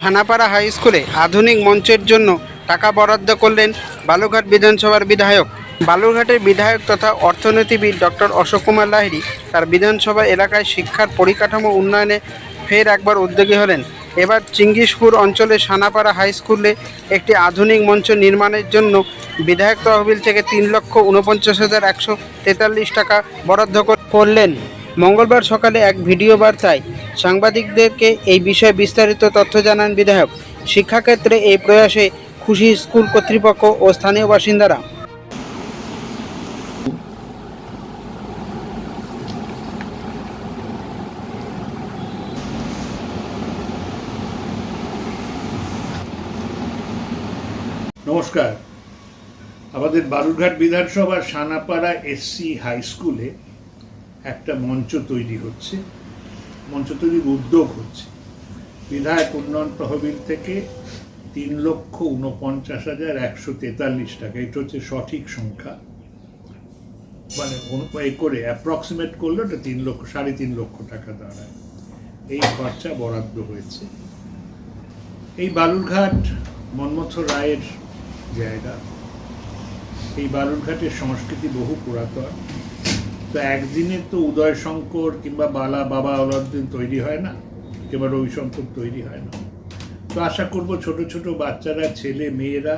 Thanapara high স্কুলে আধুনিক মঞ্চের জন্য টাকা বরাদ্দ করলেন বালুরঘাট বিধানসভার বিধায়ক। বালুরঘাটের বিধায়ক তথা অর্থনীতিবিদ ডক্টর অশোক কুমার লাহিড়ি তার বিধানসভা এলাকায় শিক্ষার পরিকাঠামো উন্নয়নে ফের একবার উদ্যোগী হলেন। এবার চিঙ্গিসপুর অঞ্চলের সানাপাড়া হাই স্কুলে একটি আধুনিক মঞ্চ নির্মাণের জন্য বিধায়ক তহবিল থেকে তিন লক্ষ উনপঞ্চাশ হাজার একশো তেতাল্লিশ টাকা বরাদ্দ করলেন। মঙ্গলবার সকালে এক ভিডিও বার্তায় সাংবাদিকদেরকে এই বিষয়ে বিস্তারিত তথ্য জানান বিধায়ক। শিক্ষাক্ষেত্রে এই প্রয়াসে খুশি স্কুল কর্তৃপক্ষ ও স্থানীয় বাসিন্দারা। নমস্কার। আমাদের বালুরঘাট বিধানসভার সানাপাড়া এসসি হাই স্কুলে একটা মঞ্চ তৈরি হচ্ছে। মঞ্চ তৈরির উদ্যোগ হচ্ছে। বিধায়ক উন্নয়ন তহবিল থেকে তিন লক্ষ উনপঞ্চাশ হাজার একশো তেতাল্লিশ টাকা, এটা হচ্ছে সঠিক সংখ্যা। মানে এ করে অ্যাপ্রক্সিমেট করলে ওটা তিন লক্ষ, সাড়ে তিন লক্ষ টাকা দাঁড়ায়। এই খরচা বরাদ্দ হয়েছে। এই বালুরঘাট মন্মথ রায়ের জায়গা। এই বালুরঘাটের সংস্কৃতি বহু পুরাতন। তো একদিনে তো উদয় শঙ্কর কিংবা বালা বাবা অলদ্দিন তৈরি হয় না, কিংবা রবিশঙ্কর তৈরি হয় না। তো আশা করব ছোট ছোট বাচ্চারা, ছেলে, মেয়েরা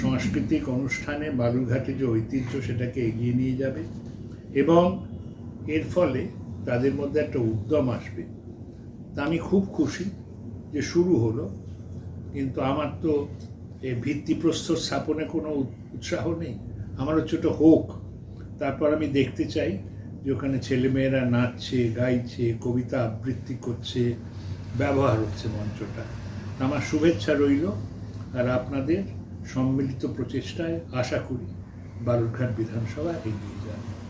সাংস্কৃতিক অনুষ্ঠানে, বালুরঘাটে যে ঐতিহ্য সেটাকে এগিয়ে নিয়ে যাবে এবং এর ফলে তাদের মধ্যে একটা উদ্যম আসবে। তা আমি খুব খুশি যে শুরু হলো, কিন্তু আমার তো এ ভিত্তিপ্রস্তর স্থাপনে কোনো উৎসাহ নেই। আমার হচ্ছে হোক। তারপর আমি দেখতে চাই যে ওখানে ছেলেমেয়েরা নাচছে, গাইছে, কবিতা আবৃত্তি করছে, ব্যবহার হচ্ছে মঞ্চটা। আমার শুভেচ্ছা রইল আর আপনাদের সম্মিলিত প্রচেষ্টায় আশা করি বালুরঘাট বিধানসভা এগিয়ে যাবে।